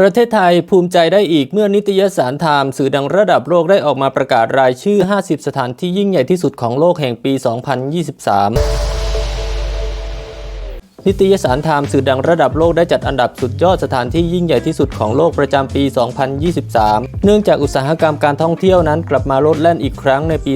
ประเทศไทยภูมิใจได้อีกเมื่อนิตยสารไทม์สื่อดังระดับโลกได้ออกมาประกาศรายชื่อ 50 สถานที่ยิ่งใหญ่ที่สุดของโลกแห่งปี 2023 นิตยสารไทม์สื่อดังระดับโลกได้จัดอันดับสุดยอดสถานที่ยิ่งใหญ่ที่สุดของโลกประจำปี 2023 เนื่องจากอุตสาหกรรมการท่องเที่ยวนั้นกลับมาลดแล่นอีกครั้งในปี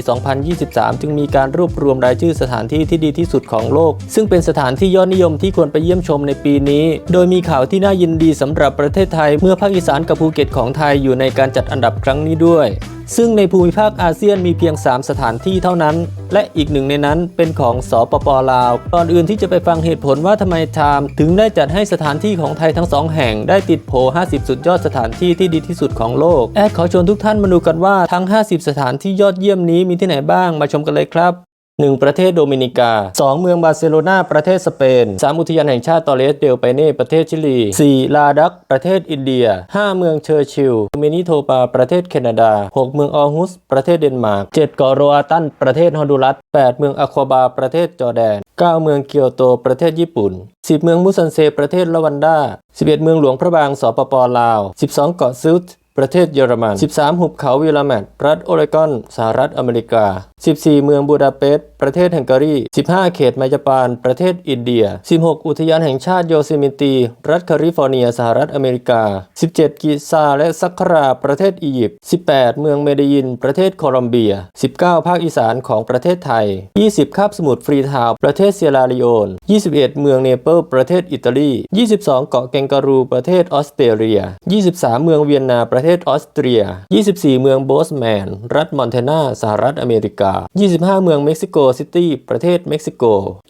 2023 จึงมีการรวบรวมรายชื่อสถานที่ที่ดีที่สุดของโลก ซึ่งเป็นสถานที่ยอดนิยมที่ควรไปเยี่ยมชมในปีนี้ โดยมีข่าวที่น่ายินดีสำหรับประเทศไทย เมื่อภาคอีสานกับภูเก็ตของไทยอยู่ในการจัดอันดับครั้งนี้ด้วย ซึ่งในภูมิภาคอาเซียนมีเพียง 3 สถานที่เท่านั้น และอีกหนึ่งในนั้นเป็นของสปปลาว ก่อนอื่นที่จะไปฟังเหตุผลว่าทำไมไทม์ถึงได้จัดให้สถานที่ของไทยทั้งสองแห่งได้ติดโผ50 สุดยอดสถานที่ที่ดีที่สุดของโลก แอดขอชวนทุกท่านมาดูกันว่าทั้ง 50 สถานที่ยอดเยี่ยมนี้มีที่ไหนบ้างมาชมกันเลยครับ 1 ประเทศโดมินิกา 2 เมืองบาร์เซโลนาประเทศสเปน 3 อุทยานแห่งชาติตอเลสเดลเปเน่ประเทศชิลี 4 ลาดัก ประเทศอินเดีย 5 เมืองเชอร์ชิลเมนิโทปาประเทศแคนาดา 6 เมืองออร์ฮุส ประเทศเดนมาร์ก 7 เกาะโรอาตัน ประเทศฮอนดูรัส 8 เมืองอะควาบา ประเทศจอร์แดน 9 เมืองเกียวโต ประเทศญี่ปุ่น 10 เมืองมุซันเซ ประเทศละวันดา 11 เมืองหลวงพระบางสปปลาว 12 เกาะซิลต์ประเทศเยอรมัน 13 หุบเขาวิลาแมตรัฐโอเรกอน สหรัฐอเมริกา 14 เมืองบูดาเปสต์ ประเทศฮังการี 15 เขตไมจปาน ประเทศอินเดีย 16 อุทยานแห่งชาติโยซิมิตี รัฐแคลิฟอร์เนีย สหรัฐอเมริกา 17 กิซาและซักครา ประเทศอียิปต์ 18 เมืองเมเดยิน ประเทศโคลอมเบีย 19 ภาคอีสานของประเทศไทย 20 คาบสมุทรฟรีทาวประเทศเซียราลีโอน 21 เมืองเนเปิลประเทศอิตาลี 22 เกาะแกงการู ประเทศออสเตรเลีย 23 เมืองเวียนนา ประเทศออสเตรีย 24 เมืองโบสแมน รัฐมอนเทนา สหรัฐอเมริกา 25 เมืองเม็กซิโกซิตี้ ประเทศเม็กซิโก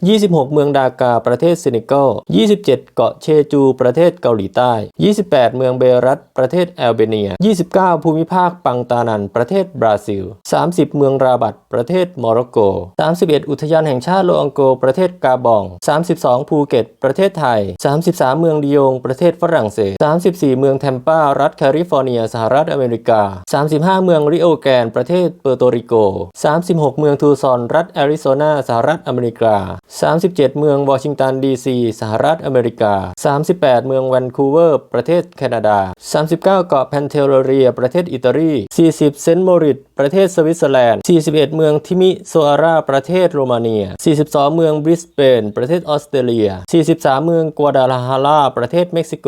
26 เมืองดากา ประเทศเซนิกัล27 เกาะเชจู ประเทศเกาหลีใต้ 28 เมืองเบรัตประเทศแอลเบเนีย 29 ภูมิภาคปังตานัน ประเทศบราซิล 30 เมืองราบัตประเทศโมร็อกโก 31 อุทยานแห่งชาติโลอังโก ประเทศกาบอง 32 ภูเก็ต ประเทศไทย 33 เมืองดิยง ประเทศฝรั่งเศส 34 เมืองแทมปา รัฐแคลิฟอร์เนีย สหรัฐอเมริกา 35 เมืองริโอแกน ประเทศเปอร์โตริโก 36 เมืองทูซอน รัฐแอริริโซนาสหรัฐอเมริกา 37 เมืองวอชิงตันดีซีสหรัฐอเมริกา 38 เมืองแวนคูเวอร์ ประเทศแคนาดา 39 เกาะแพนเทลเรีย ประเทศอิตาลี 40 เซนต์โมริตประเทศสวิตเซอร์แลนด์ 41 เมืองทิมิโซอารา ประเทศโรมาเนีย 42 เมืองบริสเบน ประเทศออสเตรเลีย 43 เมืองกัวดาลาฮาราประเทศเม็กซิโก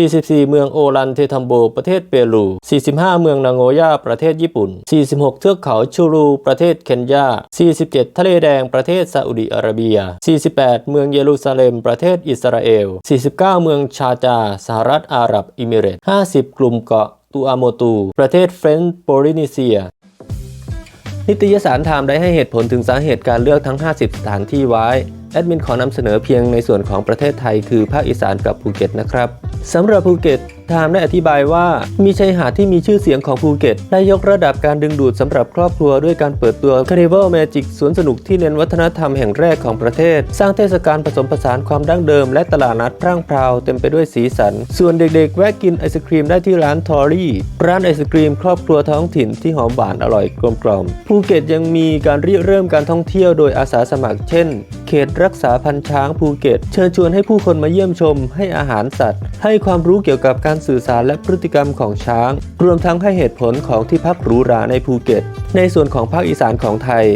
44 เมืองโอรันเททัมโบ ประเทศเปรู 45 เมืองนางโงยาประเทศญี่ปุ่น 46 เทือกเขาชูรู ประเทศเคนยา 47ทะเลแดงประเทศซาอุดิอาระเบีย 48 เมืองเยรูซาเล็มประเทศอิสราเอล 49 เมืองชาจาสหรัฐอาหรับอิมิเรต50 กลุ่มเกาะตูอาโมตู ประเทศเฟรนซ์โปลินีเซียนิตยสารไทม์ได้ให้เหตุผลถึงสาเหตุการเลือกทั้ง 50 สถานที่ไว้ แอดมินขอนำเสนอเพียงในส่วนของประเทศไทยคือภาคอีสานกับภูเก็ตนะครับสำหรับภูเก็ตไทม์ได้อธิบายว่ามีชายหาดที่มีชื่อเสียงของภูเก็ต ได้ยกระดับการดึงดูดสำหรับครอบครัวด้วยการเปิดตัว Carnival Magic สวนสนุกที่เน้นวัฒนธรรมแห่งแรกของประเทศ สร้างเทศกาลผสมผสานความดั้งเดิมและตลาดนัดพร่างพราวเต็มไปด้วยสีสัน ส่วนเด็กๆ แวะกินไอศครีมได้ที่ร้านทอรี่ร้านไอศครีมครอบครัวท้องถิ่นที่หอมหวานอร่อยกลมกล่อมภูเก็ตยังมีการริเริ่มการท่องเที่ยวโดยอาสาสมัครเช่นเขตรักษาพันธุ์ช้างภูเก็ต เชิญชวนให้ผู้คนมาเยี่ยมชม ให้อาหารสัตว์ ให้ความรู้เกี่ยวกับการสื่อสารและพฤติกรรมของช้าง รวมทั้งให้เหตุผลของที่พักหรูหราในภูเก็ต ในส่วนของภาคอีสานของไทย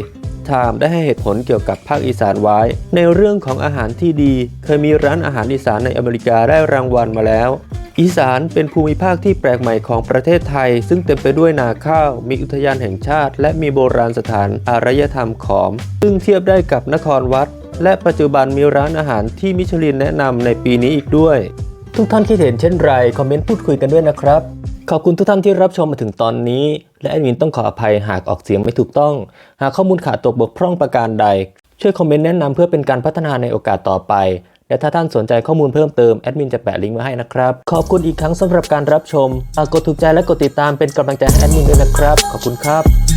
ไทม์ได้ให้เหตุผลเกี่ยวกับภาคอีสานไว้ ในเรื่องของอาหารที่ดี เคยมีร้านอาหารอีสานในอเมริกาได้รางวัลมาแล้ว อีสานเป็นภูมิภาคที่แปลกใหม่ของประเทศไทย ซึ่งเต็มไปด้วยนาข้าว มีอุทยานแห่งชาติ และมีโบราณสถานอารยธรรมขอม ซึ่งเทียบได้กับนครวัด และปัจจุบันมีร้านอาหารที่มิชลินแนะนำในปีนี้อีกด้วย ทุกท่านคิดเห็นเช่นไร คอมเมนต์พูดคุยกันด้วยนะครับ ขอบคุณทุกท่านที่รับชมมาถึงตอนนี้ และแอดมินต้องขออภัยหากออกเสียงไม่ถูกต้อง หากข้อมูลขาดตกบกพร่องประการใด ช่วยคอมเมนต์แนะนำเพื่อเป็นการพัฒนาในโอกาสต่อไป และถ้าท่านสนใจข้อมูลเพิ่มเติมแอดมินจะแปะลิงก์มาให้นะครับ ขอบคุณอีกครั้งสำหรับการรับชมฝากกดถูกใจและกดติดตามเป็นกำลังใจให้แอดมินด้วยนะครับ ขอบคุณครับ